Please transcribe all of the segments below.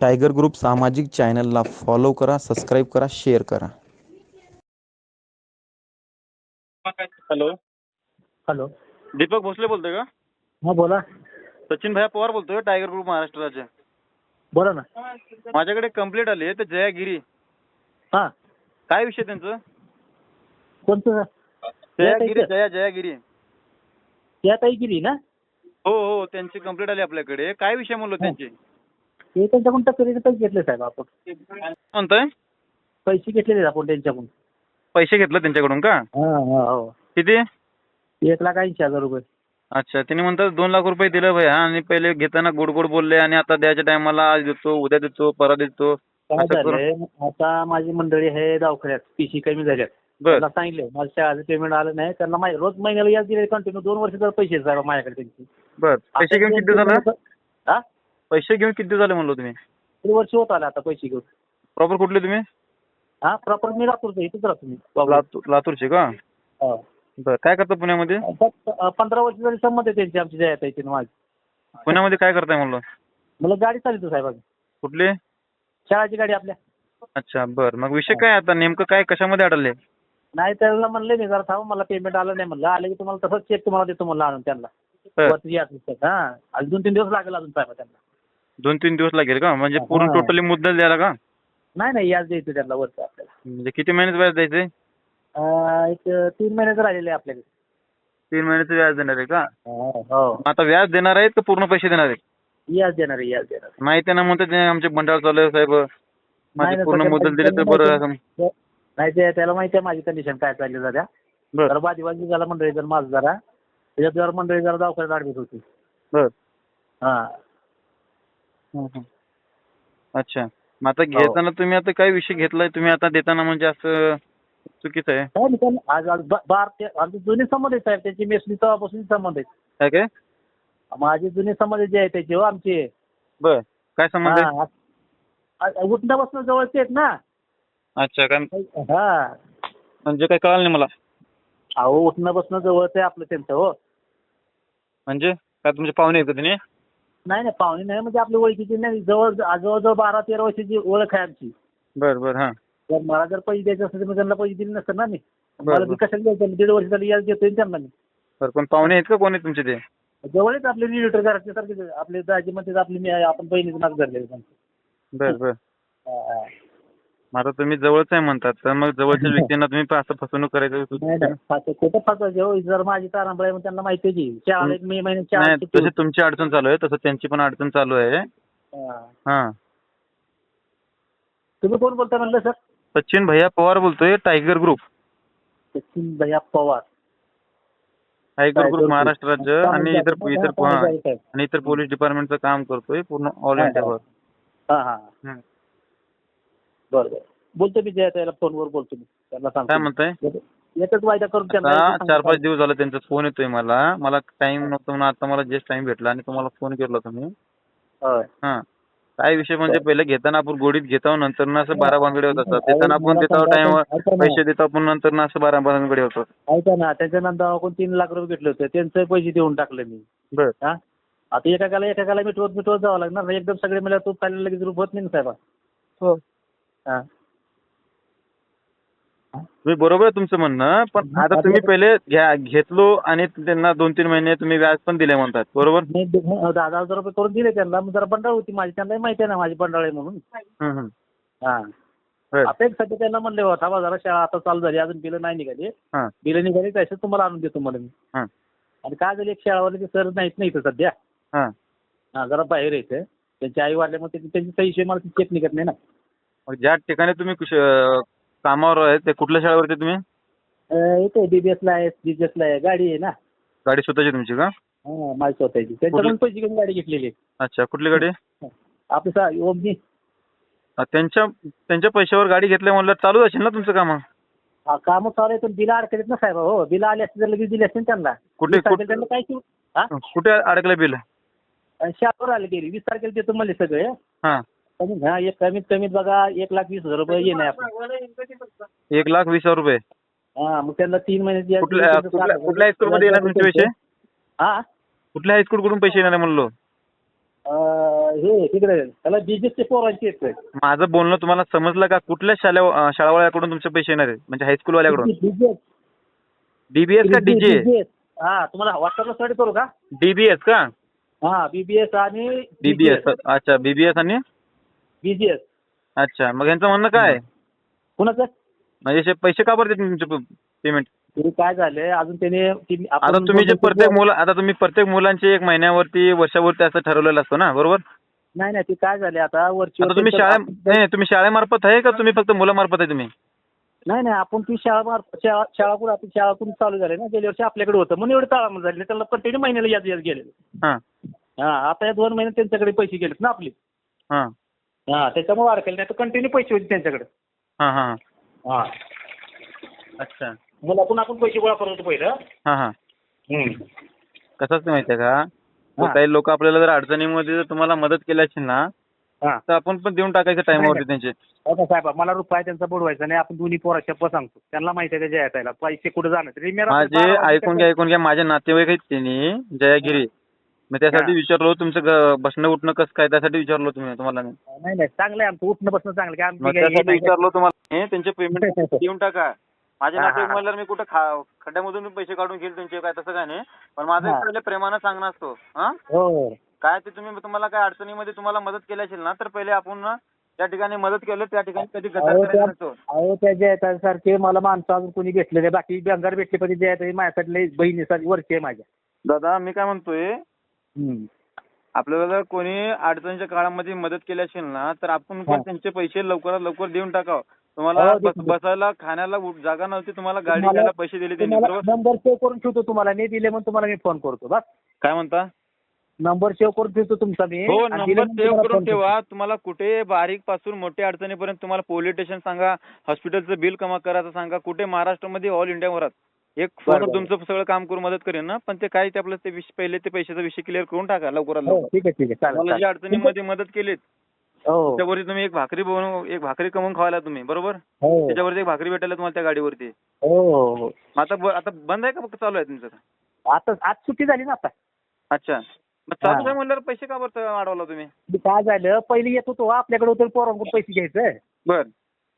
Tiger group सामाजिक चॅनलला follow करा सबस्क्राईब करा शेअर करा. हॅलो. हॅलो. दीपक भोसले बोलतोय का? हा बोला. सचिन भैया पवार बोलतोय टायगर ग्रुप महाराष्ट्र राज्य बोला ना. माझ्याकडे कंप्लेंट आली आहे तर जया गिरी हा. काय विषय त्यांचं? कोणतं? जया ताई गिरी का? जया जया गिरी त्या ताई गिरी ना? हो हो त्यांची कंप्लेंट आली आपल्याकडे. काय विषय म्हणलो त्यांची? ते त्यांच्याकडून तक्रारीचे पैसे घेतले साहेब आपण. म्हणताय? पैसे घेतलेले आपण त्यांच्याकडून. पैसे घेतले त्यांच्याकडून का? हा हा हो. किती? एक लाख ऐंशी हजार रुपये. अच्छा त्यांनी म्हणतात दोन लाख रुपये दिलं भैया आणि पहिले घेताना गोड गोड बोलले आणि आता द्यायच्या टायमाला आज देतो उद्या देतो परवा देतो. काय असं करून- झालंय आता माझी मंडळी आहे दवाखान्यात पीसी कमी झाल्यात. बर. त्याला सांगितलं माझ्या शाळेचं पेमेंट आलं नाही त्यांना रोज महिन्याला याच दिले कंटिन्यू दोन वर्ष तर पैसे आहेत साहेब माझ्याकडे त्यांची. बर. पैसे घेऊन किती झालं? हा पैसे घेऊन किती दिवस झाले म्हणलो तुम्ही? वर्ष होत आले आता पैसे घेऊन. प्रॉपर कुठले तुम्ही? हा प्रॉपर मी लातूरचं इथेच राहतो मी. लातूर लातूरचे का? हा. बर काय करता पुण्यामध्ये? पंधरा वर्ष झाली संमत आहे त्यांची आमची जया ताईची आणि माझी. पुण्यामध्ये काय करताय म्हणलं? मला गाडी चालवतो साहेब आम्ही. कुठले? शाळाची गाडी आपल्या. अच्छा बर. मग विषय काय आता नेमकं काय कशामध्ये अडलले नाही त्याला म्हणले मी जरा थांबा मला पेमेंट आलं नाही म्हणलं. आलं की तुम्हाला तसंच चेक तुम्हाला देतो म्हणलं आणून त्यांना. बर. वरती या पुस्तक. हा अजून दोन तीन दिवस लागेल अजून साहेब त्यांना. दोन तीन दिवस लागेल का? म्हणजे पूर्ण हा. टोटली मुद्दल द्यायला का? नाही नाही याच द्यायचं त्यांना वरचं आपल्याला. म्हणजे किती महिन्याचं व्याज द्यायचे अं, एक तीन महिन्याचं राहिलेलं आहे आपल्याकडे. तीन महिन्याचं व्याज देणार आहे का? हो मग आता व्याज देणार आहेत का पूर्ण पैसे देणार आहेत? याच देणार आहे याच देणार आहे. माहिती ना म्हणतात ते आमचे बंडाळ चालू आहे साहेब. नाही, माझे नाही, पूर्ण मुद्दल दिले तर बरं माहिती असं. नाही ते त्याला माहिती आहे माझी कंडिशन काय चालली सध्या. बर. जरा बाजीबाजी झाला मंडळी जर माझं जरा. त्याच्यात जरा मंडळी जरा दवाखान्यात ऍडमिट होती. बर. हं. अच्छा. मग आता घेताना तुम्ही आता काय विषय घेतलाय? तुम्ही आता देताना म्हणजे असं चुकीचं आहे? काय नाही, काय नाही. आज आज ब- बार ते आमचे जुने संबंध आहेत साहेब. त्याची मेसनी तेव्हापासून संबंध आहेत. काय काय? माझे जुने संबंध जे आहेत त्याचे हो आमचे. बर. काय संबंध आहे हा, आ- आ- उठणं बसणं जवळचे आहेत ना. अच्छा काय हा. म्हणजे काय कळालं नाही मला. अहो उठणं बसणं जवळचं आहे आपलं त्यांचं हो. म्हणजे? काय तुमचे पाहुणे आहेत का नाही नाही पाहुणे नाही म्हणजे आपली ओळखीची नाही जवळ जवळजवळ बारा तेरा वर्षाची ओळख आहे आमची. बर बर हां. तर मला जर पैसे द्यायचे असते तर मी त्यांना पैसे दिले नसते ना मी. मला मी. कशाला द्यायचं? दीड वर्ष झाली याच देतोय त्यांना मी. बर पण पाहुणे आहेत का? कोण तुमचे ते? जवळच आपले रिलेटर घरातले सारखे आपले दाजी मध्ये आपली मी आपण बहिणीचं नाक धरले बर बर. मग आता तुम्ही जवळच आहे म्हणतात तर मग जवळच्या व्यक्तींना तुम्ही पण असं फसवणूक करायचं नाही. फास- फासायचे हो जर माझी तारांबळ आहे मग त्यांना माहिती आहे की शाळा एक मे महिन्यात शाळा नाही सुट्टी तशी तुमची अडचण चालू आहे तसं त्यांची पण अडचण चालू आहे. हा. हां तुम्ही कोण बोलता म्हणलं सर सचिन भैया पवार बोलतोय टायगर ग्रुप सचिन भैया पवार टायगर ग्रुप. महाराष्ट्र राज्य आणि इतर इतर हा. आणि इतर पोलीस डिपार्टमेंटचं काम करतोय पूर्ण ऑल. इंडियावर हा हा हं. बरं बरं. बोलतो मी जया त्याला फोनवर बोलतो मी. त्यांना काय सांगतो म्हणताय? एकच वायदा करून आता त्यांना चार पाच दिवस झाले त्यांचा फोन येतोय मला. मला टाइम नव्हता म्हणून आता मला जस्ट टाइम भेटला आणि तुम्हाला फोन केला तुम्ही. होय. हा. काय विषय म्हणजे पहिले घेताना आपण गोडीत घेतो नंतर ना असं बारा बांगडे होत असतात. देताना आपण देतो टाइम पैसे देतो आपण नंतर ना असं बारा बांगडे होतात. ऐका ना त्याच्यानंतर आपण तीन लाख रुपये घेतले होते. त्यांचे पैसे देऊन टाकले मी. बर. हा. आता एकाला एकाला मिटवत मिटवत जावं लागणार ना. एकदम सगळे मला तूप खायला लगेच रूप होत नाही ना साहेबा. हा. तुम्ही बरोबर आहे तुमचं म्हणणं पण आता तुम्ही पहिले घ्या घेतलो आणि त्यांना दोन तीन महिने तुम्ही व्याज पण दिले म्हणतात बरोबर? दहा दहा हजार रुपये करून दिले त्यांना मग जरा बंडाळ होती माझी त्यांनाही माहिती आहे ना माझी बंडाळ आहे म्हणून. हं, हं. हा त्यांना म्हणले हो थांबा जरा शाळा आता चालू झाली अजून बिलं नाही निघाली. हां. बिलं निघाली त्याच्यात तुम्हाला आणून देतो मला मी हां. आणि काय झालं एक शाळावाले सर नाहीत नाही इथं सध्या. हां. हा जरा बाहेर येते त्यांची आई वाढल्यामुळे त्यांची त्यांची सहीशिवाय मला चेक निघत नाही ना. मग ज्या ठिकाणी तुम्ही कुश- अं, कामावर आहे ते कुठल्या शाळेवरती तुम्ही? अं, येते डीबीएसला आहे डीबीएसला आहे. गाडी आहे ना. गाडी स्वतःची तुमची का? हा माझी स्वतःची. त्यांच्याकडून पैसे घेऊन गाडी घेतलेली आहे. अच्छा कुठली गाडी? आपलं सा ओमनी. अं, त्यांच्या त्यांच्या पैशावर गाडी घेतल्या म्हणलं चालू असेल ना तुमचं काम? हा, कामं चालू आहे पण बिलं अडकलेत ना साहेब. हो बिलं आली असते तर लगेच दिली असते ना त्यांना. कुठे वीस तारखेला त्यांना काय शिव- हा? कुठे अडकलं बिल? आणि शाळेवर आले गेली. वीस तारखेला देतो म्हणले सगळे. हां. कमी हा एक कमीत कमीत बघा एक लाख वीस हजार रुपये येणे आपण एक लाख वीस हजार रुपये? हा मग त्यांना तीन महिने कुठल्या कुठल्या कुठल्या हायस्कूलमध्ये येणार तुमचे पैसे? हा? कुठल्या हायस्कूल कडून पैसे येणार आहे म्हणलो? अं, हे तिकडे त्याला बीजेसचे पोरांचे माझं बोलणं तुम्हाला समजलं का? कुठल्या शाळा अं, शाळावाल्याकडून तुमचे पैसे येणार आहेत? म्हणजे हायस्कूलवाल्याकडून बीजेस डीबीएस का डीजे. हा तुम्हाला व्हॉट्सअपला स्टडी करू का? डीबीएस का? हा बीबीएस आणि बीबीएस अच्छा बीबीएस आणि? बीजीएस अच्छा मग यांचं म्हणणं काय? आहे? कुणाचं? म्हणजे असे पैसे का भरते तुमचे पेमेंट तरी काय झालंय अजून त्याने ती- आपण आता तुम्ही जे प्रत्येक मुलं आता तुम्ही प्रत्येक मुलांचे एक महिन्यावरती वर्षावरती असं ठरवलेलं असतं ना बरोबर? नाही नाही ती काय झाले आता वरची आता तुम्ही शाळा नाही नाही, तुम्ही शाळेमार्फत आहे का तुम्ही फक्त मुलामार्फत आहे तुम्ही? नाही नाही आपण ती शाळा मार्फत शाळा शाळा कुठं आपली शाळा कुठून चालू झाली ना गेल्या वर्षी आपल्याकडे होतं म्हणून एवढे ताळामळ झाले त्याला कंटिन्यू महिन्याला याद याद गेले हां. हा आता या दोन महिन्यात त्यांच्याकडे पैसे गेलेत ना आपले. हां. हा त्याच्यामुळे अडकले नाही. तर कंटिन्यू पैसे होते त्यांच्याकडे. हां हां हा. अच्छा. मला आपण आपण पैसे गोळा करत होतो पहिलं. हां हां. हम्म. कसं असतं माहितीये का? हां. काही लोक आपल्याला जर अडचणीमध्ये जर तुम्हाला मदत केली असेल ना हा. तर आपण पण देऊन टाकायचं टायमावरती त्यांचे. आता साहेब मला रुपया त्यांचा बुडवायचा नाही. आपण दोन्ही पोरा शप्प सांगतो. त्यांना माहिती आहे त्याच्या यायला पैसे कुठे जाणार? तरी मी रात्री माझे बारा वाजता ऐकून घ्या ऐकून घ्या. माझे नातेवाईक आहेत त्यांनी जयागिरी. मी त्यासाठी हां. विचारलो तुमचं ग- बसणं उठणं कसं काय त्यासाठी विचारलो तुम्ही तुम्हाला मी. नाही नाही चांगलं आहे आमचं उठणं बसणं चांगलं की आमची मग काही हे त्यासाठी नाही. विचारलो तुम्हाला हे त्यांचे पेमेंट देऊन टाका माझे हां, नातेवाईक हां. म्हणल्यावर मी कुठं खा खड्ड्यामधून मी पैसे काढून घेईल त्यांचे काय तसं काय नाही पण माझं हां. पहिले प्रेमानं सांगणं असतो हा हो काय ते तुम्ही तुम्हाला काय अडचणीमध्ये तुम्हाला मदत केली असेल ना तर पहिले आपण ना त्या ठिकाणी मदत केलं त्या ठिकाणी कधी गद्दार अहो करायचं त्या नसतो अहो त्या जयतासारखे मला माणसं अजून कोणी भेटले नाही बाकी बंगार भेटले पण जयता माझ्यासाठी लई बहिणीसाठी वरची आहे माझ्या दादा मी काय म्हणतोय. आपल्याला जर कोणी अडचणीच्या काळामध्ये मदत केली असेल ना तर आपण पण. त्यांचे पैसे लवकरात लवकर देऊन टाकावं. तुम्हाला हो, बस-. बसायला खाण्याला जागा नव्हती तुम्हाला गाडी घ्यायला पैसे दिले त्यांनी तुम्हाला बरोबर? नंबर सेव्ह करून ठेवतो तुम्हाला. नाही दिले म्हणून तुम्हाला मी फोन करतो बस. काय म्हणता? नंबर सेव्ह करून ठेवतो तुमचा मी. हो आणि दिले नंबर म्हणून सेव्ह तुम्हाला करून phone करतो. ठेवा तुम्हाला कुठे बारीकपासून मोठ्या अडचणीपर्यंत तुम्हाला पोलीस स्टेशन सांगा हॉस्पिटलचं बिल कमा करायचं सांगा कुठे महाराष्ट्रामध्ये ऑल इंडियावरात एक फोन बरं. तुमचं सगळं काम करून मदत करेन ना पण ते काय ते आपलं ते विषय पहिले ते पैशाचा विषय क्लिअर करून टाका लवकरात हो लवकर. ठीक आहे ठीक आहे. चालेल, तुम्हाला जी चालेल अडचणीमध्ये मदत केलीत हो. त्यावरती तुम्ही एक भाकरी बनवून एक भाकरी कमवून खावायला तुम्ही बरोबर? हो. त्याच्यावरती एक भाकरी भेटायला तुम्हाला त्या गाडीवरती. हो हो हो. मग आता ब- आता बंद आहे का फक्त चालू आहे तुमचं आता? आज सुट्टी झाली ना आता. अच्छा. मग चालू. आहे म्हणल्यावर पैसे का बरं अडवला तुम्ही? काय झालं पहिले येत होतो आपल्याकडे होतं पोरांकडून पैसे घ्यायचं. बर.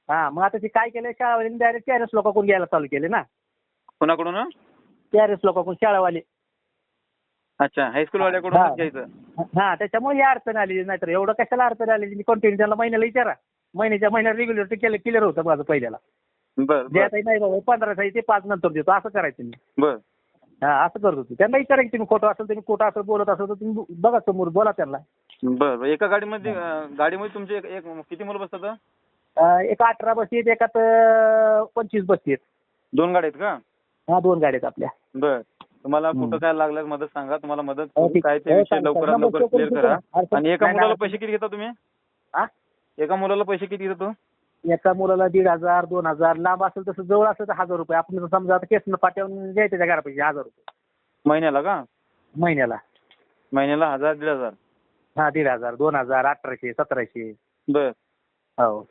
हा मग आता ते काय केलं डायरेक्ट चारच लोकांकडून घ्यायला चालू केले ना. कोणाकडून? चारच लोकांकडून शाळावाले. अच्छा हायस्कूल वाल्याकडून हां. घ्यायचं? हा त्याच्यामुळे ही अडचण आली नाहीतर एवढं कशाला अडचण आली मी कंटिन्यू त्याला महिन्याला विचारा. महिन्याच्या महिन्यात रेग्युलर केलं क्लिअर होतं माझं पहिल्याला. आता नाही बाबा पंधरा ते पाच नंतर देतो असं करायचं मी. बर. हा असं करत होतो. त्यांना विचारा की तुम्ही खोटं असेल तुम्ही खोटं असं बोलत असेल तर तुम्ही बघा समोर बोला त्यांना. बर. एका गाडीमध्ये गाडीमध्ये तुमचे एक किती मुलं बसतात? एक अठरा बसी आहेत एकात पंचवीस बसी आहेत. दोन गाड्या आहेत का? हा दोन गाड्या आहेत आपल्या. बर. तुम्हाला. कुठं काय लागल्यास मदत सांगा. तुम्हाला मदत हो, करू. ठीक. काय ते हो, विषय लवकरात. लवकर क्लिअर करा. आणि एका नाही, मुलाला पैसे किती घेता तुम्ही? हा? एका मुलाला पैसे किती घेतो एका मुलाला दीड हजार दोन हजार. लांब असेल तसं जवळ असेल तर हजार रुपये. आपण जर समजा आता केसनं पाट्यावरून द्यायचं त्या घरापाशी हजार रुपये. महिन्याला का? महिन्याला. महिन्याला हजार दीड हजार. हा दीड हजार दोन हजार अठराशे सतराशे. बर. हो.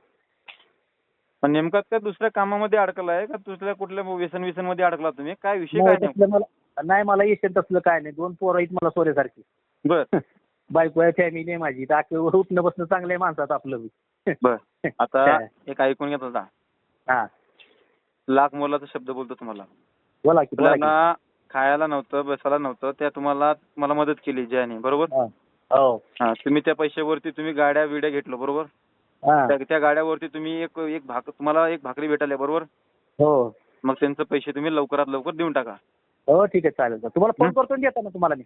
पण नेमका काय दुसऱ्या कामामध्ये अडकलाय का? दुसऱ्या कुठल्या व्यसन व्यसनमध्ये अडकला तुम्ही? काय विषय नाही काय नेमका? तसलं मला नाही मला येशील तसलं काय नाही. दोन पोरं आहेत मला सोन्यासारखी. बर. बायको आहे फॅमिली आहे माझी. तर उठणं बसणं चांगलं आहे माणसाचं आपलं बी. बर. आता काय? एक ऐकून घेत होता. हा. लाख मोलाचा शब्द बोलतो तुम्हाला. बोला की बोला की. मुलांना खायला नव्हतं बसायला नव्हतं त्या तुम्हाला मला मदत केली ज्याने. बरोबर? हा. हो. हा तुम्ही त्या पैशावरती तुम्ही गाड्या बिड्या घेतलं बरोबर? त्या त्या गाड्यावरती तुम्ही एक एक भाक तुम्हाला एक भाकरी भेटायला बरोबर? हो. मग त्यांचे पैसे तुम्ही लवकरात लवकर देऊन टाका. हो ठीक आहे चालेल. तुम्हाला फोन हं? करतो ना देताना तुम्हाला मी.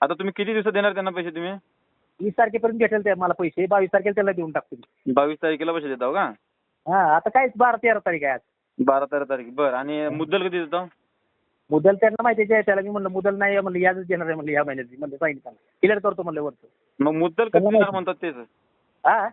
आता तुम्ही किती दिवसात देणार त्यांना पैसे तुम्ही? वीस तारखेपर्यंत भेटेल ते मला पैसे. बावीस तारखेला त्याला देऊन टाकतो मी. बावीस तारखेला पैसे देताव का? हा आता काय बारा तेरा तारीख आहे आज. बारा तेरा तारीख. बरं आणि मुद्दल कधी देताव मुदल त्यांना माहिती आहे त्याला मी म्हणलं मुदल नाही म्हणलं याच देणार आहे म्हणलं या महिन्यात. म्हणलं सांगितलं. क्लिअर करतो म्हणलं वरचं. मग मुद्दल कधी. म्हणतात तेच हा?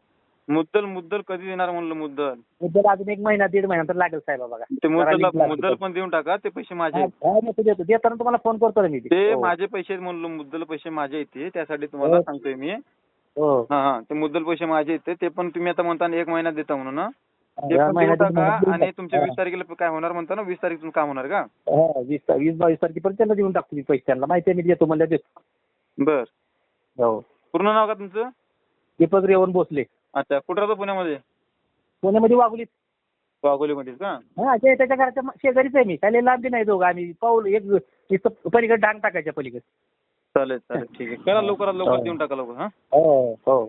मुद्दल मुद्दल कधी देणार म्हणलं मुद्दल? मुद्दल अजून एक महिना दीड महिना तर लागेल साहेब बघा. ते मुद्दल मुद्दल लागते. पण देऊन टाका ते पैसे माझे हा, आहेत. हा, देतो देतो. देताना तुम्हाला फोन करतो ना मी. ते हो. माझे पैसे आहेत म्हणलं मुद्दल पैसे माझे येते त्यासाठी तुम्हाला हो. सांगतोय मी. हो. हा हा ते मुद्दल पैसे माझे येते ते. पण तुम्ही आता म्हणता ना एक महिना देता म्हणून ना ते या पण देऊन महिन्यात टाका देऊन आणि टाक- तुमच्या. वीस तारखेला काय होणार म्हणता ना वीस तारीख तुमचं काम होणार का? हा, वीस वीस बावीस तारखेपर्यंत त्यांना देऊन टाकतो मी पैसे त्यांना. माहिती आहे मी देतो म्हणलं देतो. बर. हो. पूर्ण नाव का तुमचं? दीपक रेवण भोसले. अच्छा कुठं राहतो पुण्यामध्ये? पुण्यामध्ये वागलीत वाघोलीमध्येच का? हा ते त्याच्या घराच्या शेजारीच आहे मी. काय लय लांब बी नाही दोघं आम्ही. पाऊल एक पलीकडे डांग टाकायच्या पलीकडे. चालेल चालेल. ठीक आहे. करा लवकरात लवकर देऊन टाका लवकर हां? हो हो.